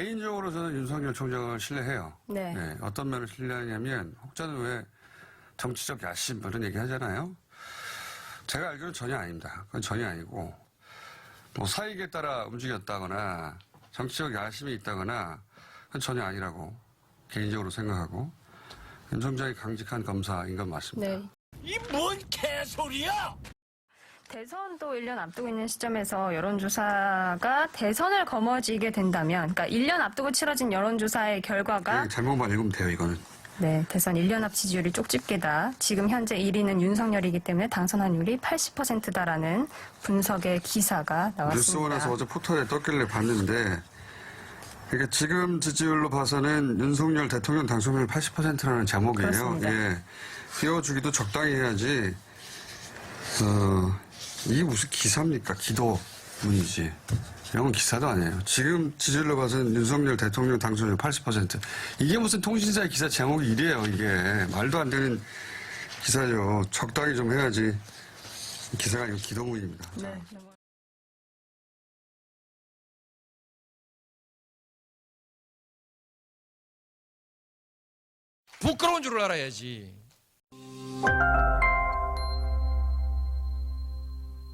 개인적으로 저는 윤석열 총장을 신뢰해요. 네. 어떤 면을 신뢰하냐면 혹자는 왜 정치적 야심 뭐 이런 얘기 하잖아요. 제가 알기로는 전혀 아닙니다. 그건 전혀 아니고 뭐 사익에 따라 움직였다거나 정치적 야심이 있다거나 그건 전혀 아니라고 개인적으로 생각하고 윤 총장이 강직한 검사인 건 맞습니다. 네. 이 뭔 개소리야! 대선도 1년 앞두고 있는 시점에서 여론조사가 대선을 거머쥐게 된다면, 그러니까 1년 앞두고 치러진 여론조사의 결과가 그냥 제목만 읽으면 돼요, 이거는. 네, 대선 1년 앞 지지율이 쪽집게다. 지금 현재 1위는 윤석열이기 때문에 당선 확률이 80%다라는 분석의 기사가 나왔습니다. 뉴스원에서 어제 포털에 떴길래 봤는데 그러니까 지금 지지율로 봐서는 윤석열 대통령 당선율 80%라는 제목이에요. 그렇습니다. 예. 띄워주기도 적당히 해야지. 어, 이게 무슨 기사입니까? 기도문이지. 이런 건 기사도 아니에요. 지금 지지율로 봐서는 윤석열 대통령 당선율 80%. 이게 무슨 통신사의 기사 제목이 이래요, 이게. 말도 안 되는 기사죠. 적당히 좀 해야지. 기사가 아니고 기도문입니다. 자. 네. 부끄러운 줄 알아야지.